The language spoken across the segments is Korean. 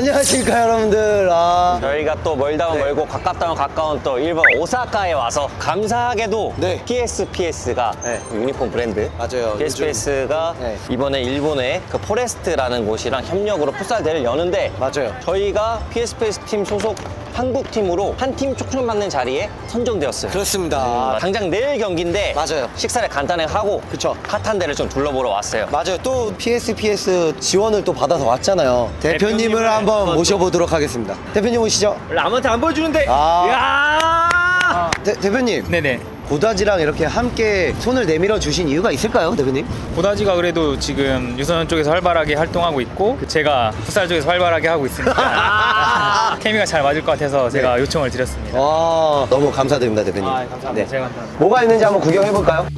안녕하십니까 여러분들. 아. 저희가 또 멀다면 네. 멀고 가깝다면 가까운 또 일본 오사카에 와서 감사하게도 네. PSPS가 네. 유니폼 브랜드 맞아요. PSPS가 네. 이번에 일본의 그 포레스트라는 곳이랑 협력으로 풋살 대회를 여는데 맞아요. 저희가 PSPS 팀 소속 한국 팀으로 한 팀 초청받는 자리에 선정되었어요. 그렇습니다. 음, 당장 내일 경기인데 맞아요. 식사를 간단하게 하고 그쵸. 핫한 데를 좀 둘러보러 왔어요. 맞아요. 또 PSPS 지원을 또 받아서 왔잖아요. 대표님을 대표님을 한번 한번 모셔보도록 하겠습니다. 대표님 오시죠. 남한테 안 보여주는데. 아. 이야. 대, 대표님. 네네. 고다지랑 이렇게 함께 손을 내밀어 주신 이유가 있을까요, 대표님? 고다지가 그래도 지금 유소년 쪽에서 활발하게 활동하고 있고 제가 풋살 쪽에서 활발하게 하고 있으니까 케미가 잘 맞을 것 같아서 제가 요청을 드렸습니다. 와, 너무 감사드립니다, 대표님. 아, 감사합니다. 네. 제가 감사합니다. 뭐가 있는지 한번 구경해 볼까요?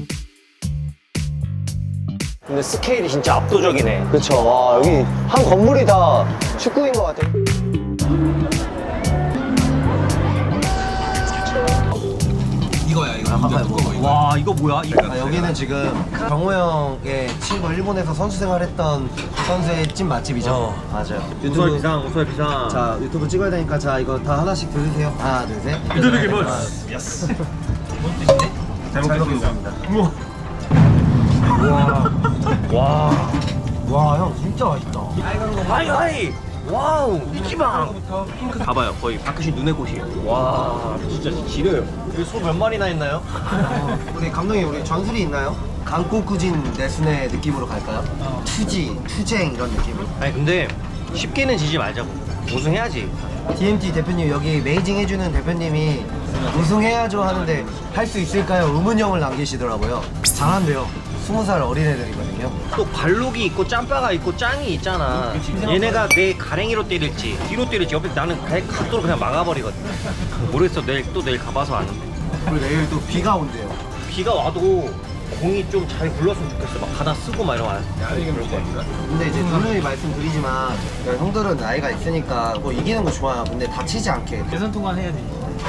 근데 스케일이 진짜 압도적이네. 그렇죠. 와, 여기 한 건물이 다 축구인 것 같아요. 이거야, 이거. 와 이거 뭐야? 아, 여기는 지금 정호 형의 친구 일본에서 선수 생활했던 선수의 찐 맛집이죠. 어. 맞아요. 유튜브 비상, 우설 비상. 자 유튜브 찍어야 되니까 자 이거 다 하나씩 들으세요. 하나 둘 셋. 유튜브 기본. 잘 먹겠습니다. 와. 와 형 진짜 맛있다. 하이 하이. 와우 이기방. 봐봐요 거의 박효신 눈의 꽃이에요. 와 진짜 지려요. 여기 소 몇 마리나 있나요? 우리 감독님 우리 전술이 있나요? 강꼬쿠진 네스네 느낌으로 갈까요? 투지, 투쟁 이런 느낌으로. 아니 근데 쉽게는 지지 말자고. 우승해야지. DMT 대표님 여기 메이징 해주는 대표님이 우승해야죠 하는데 할 수 있을까요? 의문형을 남기시더라고요. 잘한대요. 스무 살 어린애들이거든요. 또 발록이 있고 짬바가 있고 짱이 있잖아. 얘네가 내 가랭이로 때릴지 뒤로 때릴지 옆에 나는 갈 각도로 그냥 막아버리거든. 모르겠어. 내일 또 내일 가봐서 아는데. 그리고 내일 또 비가 온대요. 비가 와도 공이 좀 잘 굴렀으면 좋겠어. 막 가다 쓰고 막 이러면 안 근데 이제 분명히 말씀드리지만 야, 형들은 나이가 있으니까 뭐 이기는 거 좋아요. 근데 다치지 않게. 예선 통과는 해야지.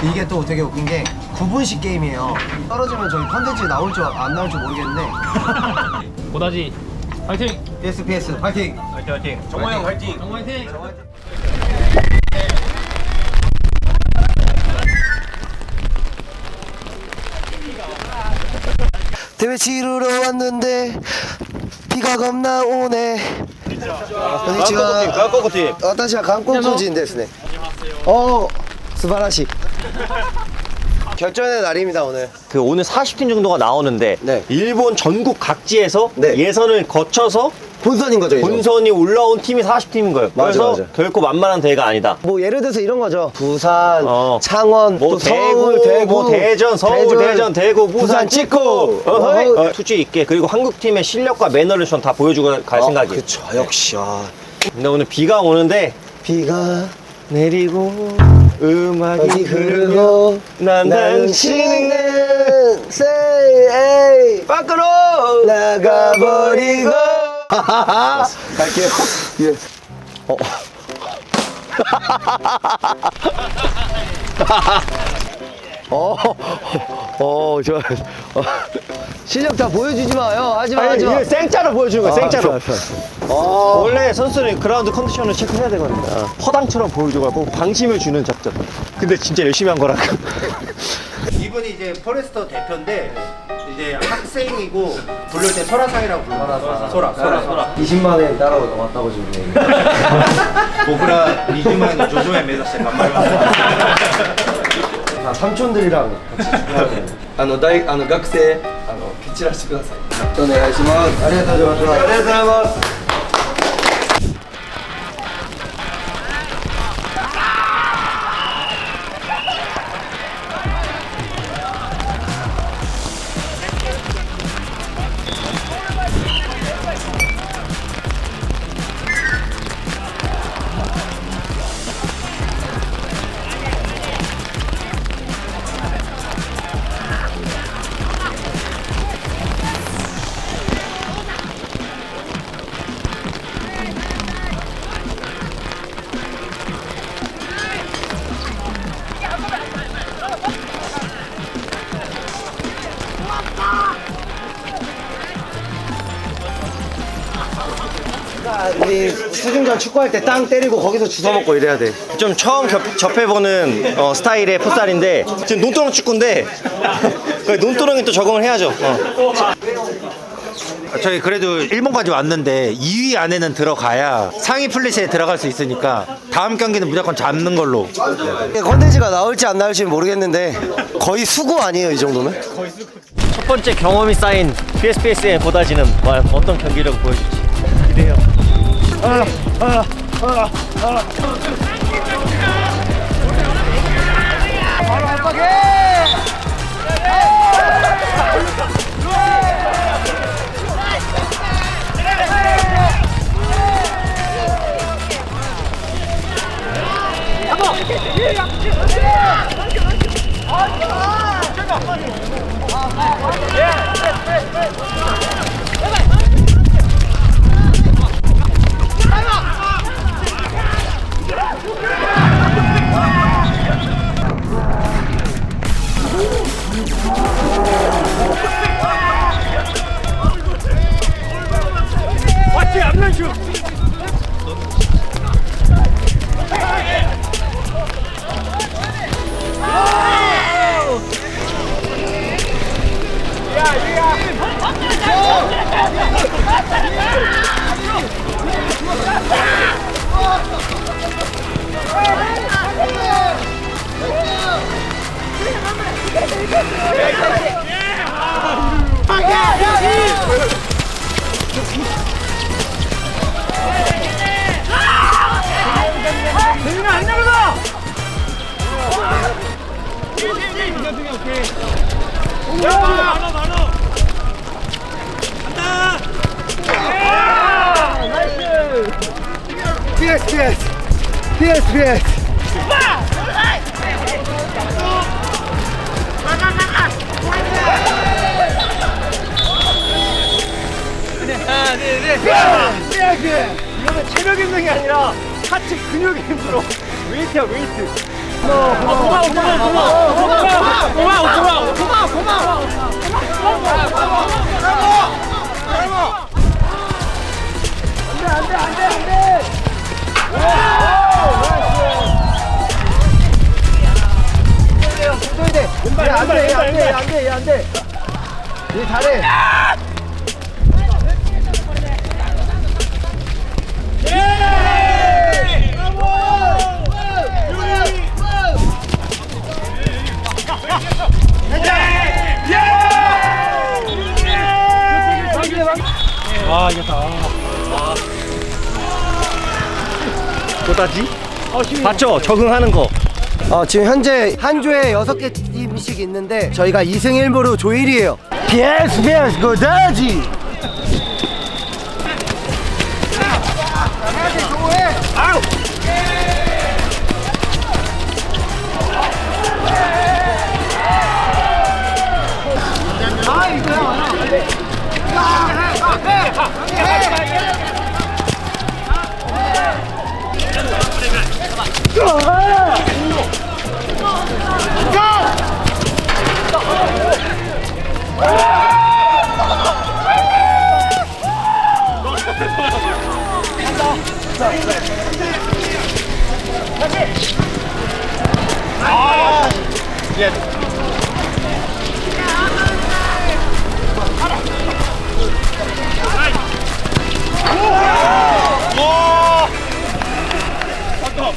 이게 또 되게 웃긴 게 9분씩 게임이에요. 떨어지면 저희 컨텐츠 나올지 안 나올지 모르겠는데 고다지 파이팅! PS PS 파이팅! 화이팅 화이팅. 정호 형 화이팅. 정화이팅 대회 치르러 왔는데 비가 겁나 오네. konnichiwa. 韓国ティー私は韓国人ですね. 어, 스바라시. 결전의 날입니다 오늘. 그 오늘 40팀 정도가 나오는데 네. 일본 전국 각지에서 네. 예선을 거쳐서 본선인 거죠. 이거. 본선이 올라온 팀이 40팀인 거예요. 맞아, 그래서 맞아. 결코 만만한 대회가 아니다. 뭐 예를 들어서 이런 거죠. 부산, 어. 창원, 뭐 또 대구, 서울, 대구, 뭐 대전, 서울, 대전, 대구, 부산, 찍고 어허이. 어, 투지 있게 그리고 한국 팀의 실력과 매너를 전 다 보여주고 갈 생각이에요. 그쵸. 역시. 아. 근데 오늘 비가 오는데 비가 내리고 음악이 흐르고 난 당신은 say 에이 밖으로 나가버리고 갈게요. 예. 어. 어, 어, 저, 어, 실력 다 보여주지 마요. 하지 마, 하지 마. 생짜로 보여주는 거야, 아, 생짜로. 좋아, 좋아, 좋아. 어, 원래 선수는 그라운드 컨디션을 체크해야 되거든요. 아. 허당처럼 보여줘갖고 방심을 주는 작전. 근데 진짜 열심히 한 거라고. 이분이 이제 포레스터 대표인데 이제 학생이고 부를 때 설아상이라고 불러요. 설아상. 설아, 설아, 네. 설아. 20만에 따라 넘었다고 지금 얘기해. 보그라 20만에 조조에 매달세 간말만. 삼촌들이랑 같이 축구하あの大あの学生あの蹴散らしてください。お願いします。ありがとうございます。ありがとうございます。 우리 수중전 축구할 때 땅 때리고 거기서 주워 먹고 이래야 돼. 좀 처음 겹- 접해보는 어, 스타일의 풋살인데 지금 논두렁 축구인데 그 논두렁이 또 적응을 해야죠. 어. 저희 그래도 일본까지 왔는데 2위 안에는 들어가야 상위 플래시에 들어갈 수 있으니까 다음 경기는 무조건 잡는 걸로 컨텐츠가 나올지 안 나올지 는 모르겠는데 거의 수고 아니에요 이 정도면? 첫 번째 경험이 쌓인 PSPS의 보다지는 과연 어떤 경기력을 보여줄지 기대해요. 诶诶诶诶诶 오케이. 야! PS PS PS PS 안돼 안돼 안돼 안돼 얘 잘해 보다 지? 봤죠? 적응하는 거. 어, 지금 현재 한 조에 여섯 개 팀씩 있는데 저희가 2승 1무로 조 1위에요. PS PS 고다지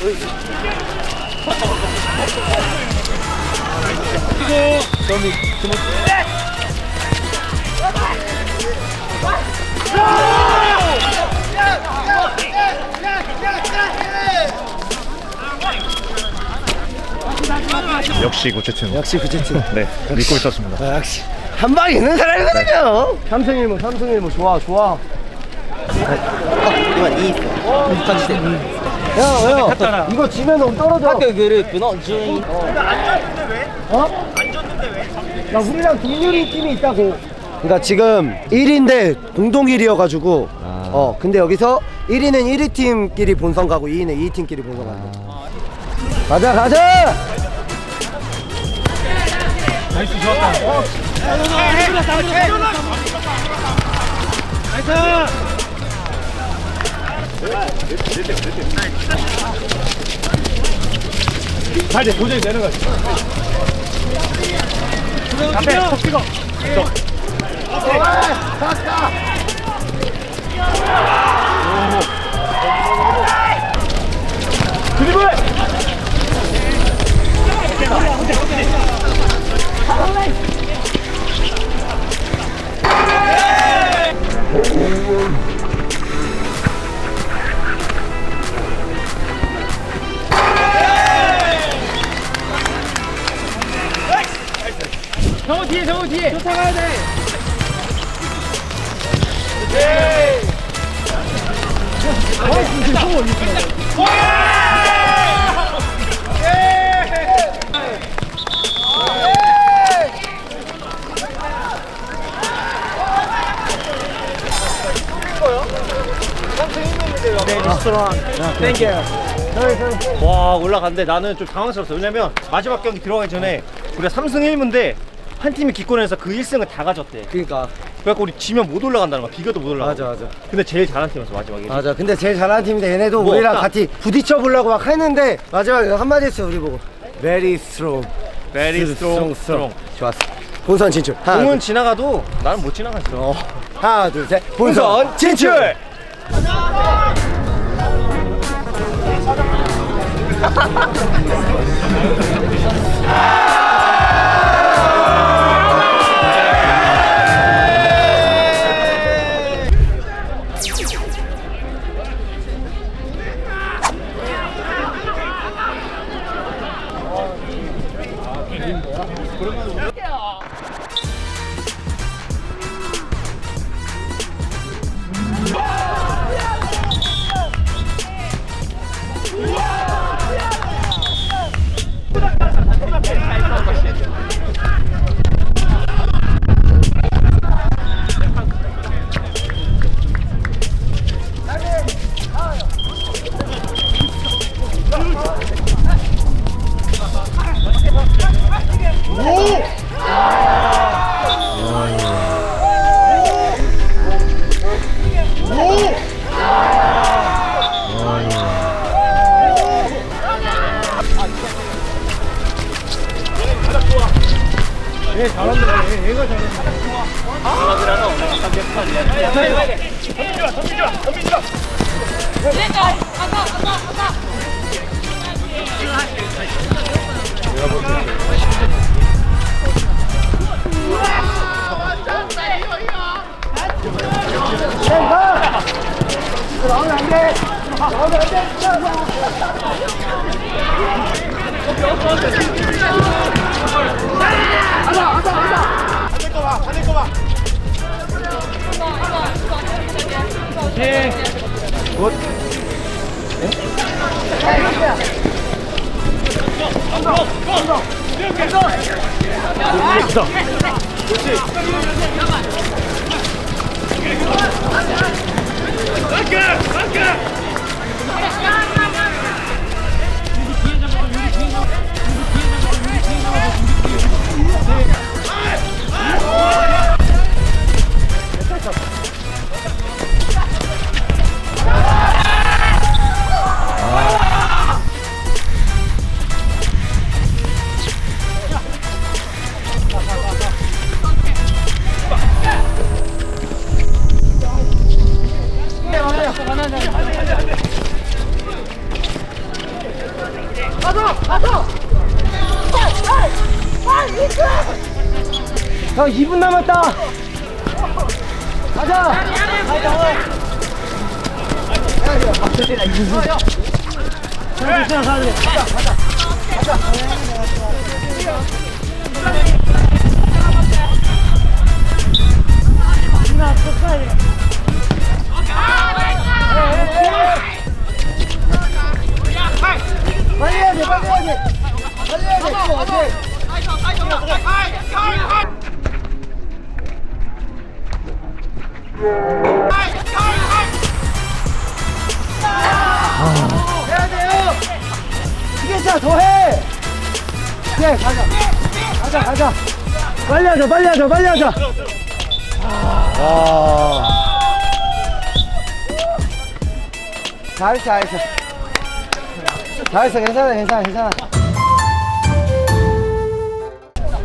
Please. 역시 고체팀. 역시 구체팀. 네, 믿고 있었습니다. 아, 역시 한 방에 있는 사람이거든요. 1무 삼승 1무 좋아 좋아. 이만 이 있어. 야, 야, 이거 지면 떨어져. 학교 그랬구나. 주인. 어? 안 줬는데 왜? 야, 우리랑 동률인 팀이 있다고. 그러니까 지금 1위인데 공동 1위여가지고. 어, 근데 여기서 1위는 1위 팀끼리 본선 가고 2위는 2위 팀끼리 본선 가고. 가자, 가자. 나이스 좋았다. 자 이제 도저히 내려가지. 앞에 턱 찍어. 오케이 갔다 드리블! 와 올라갔는데 나는 좀 당황스러웠어. 왜냐면 마지막 경기 들어가기 전에 우리가 3승 1무인데 한 팀이 기권해서 그 1승을 다 가졌대. 그러니까. 그래갖고 우리 지면 못 올라간다는 거야. 비교도 못 올라가 맞아 맞아. 근데 제일 잘한 팀이었어 마지막에. 맞아. 근데 제일 잘하는 팀인데 얘네도 뭐 우리랑 없다. 같이 부딪혀 보려고 막 했는데 마지막에 한마디 했어 우리 보고. Very strong. Very strong, strong. 좋았어. 본선 진출. 하나 공은 둘, 지나가도 나는 못 지나갔어. 하나 둘 셋. 본선 진출 아, 그러면 Whoa! 그렇지. 형 2분 남았다. 가자. 빨리 해야 돼요 이겠자 더해 네 가자 가자 가자 빨리 하자 빨리 하자 빨리 하자 아. 잘했어 잘했어 잘했어 괜찮아 괜찮아 괜찮아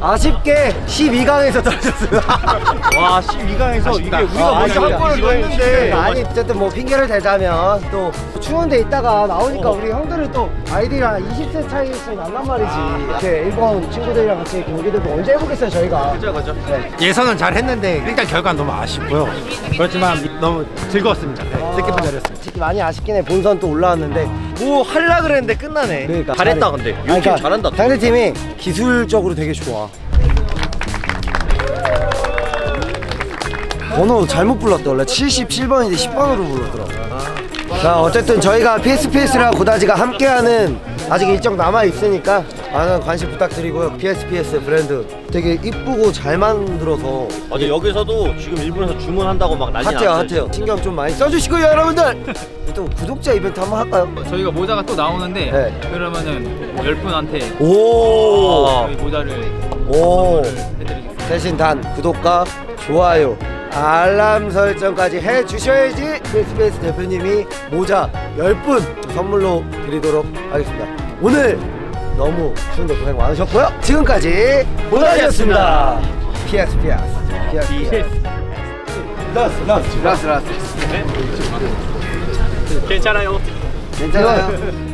아쉽게 12강에서 떨어졌습니다. 와 12강에서 이게 우리가 아, 먼저 아쉽다. 한 골을 넣었는데. 아니 어쨌든 뭐 핑계를 대자면 또 추운 데 있다가 나오니까 우리 형들은 또 아이들이랑 20세 차이씩 난단 말이지. 이렇게 일본 친구들이랑 같이 경기도 또 언제 해보겠어요 저희가. 그죠 그죠. 예선은 잘 했는데 일단 결과는 너무 아쉽고요. 그렇지만 너무 즐거웠습니다. 네, 뜻깊은 자리였습니다. 솔직히 많이 아쉽긴 해. 본선 또 올라왔는데. 뭐 할라 그랬는데 끝나네. 그러니까. 잘했다 잘해. 근데 요팀 그러니까 잘한다. 상대팀이 기술적으로 되게 좋아 번호 잘못 불렀대 원래 77번인데 10번으로 불렀더라고 자 어쨌든 저희가 PSPS랑 고다지가 함께하는 아직 일정 남아 있으니까 많은 관심 부탁드리고요 PSPS 브랜드 되게 이쁘고 잘 만들어서 어제 여기서도 지금 일본에서 주문한다고 막 난리 핫해요 났어요 핫해요 신경 좀 많이 써주시고요 여러분들 또 구독자 이벤트 한번 할까요? 저희가 모자가 또 나오는데 네. 그러면은 10분한테 오 저희 모자를 오. 해드리겠습니다. 대신 단 구독과 좋아요 알람 설정까지 해 주셔야지 스페이스 대표님이 모자 10분 선물로 드리도록 하겠습니다. 오늘 너무 추운데 고생 많으셨고요. 지금까지 보다이었습니다. PS PS PS 라스 라스. 라스 라스. 괜찮아요. 괜찮아요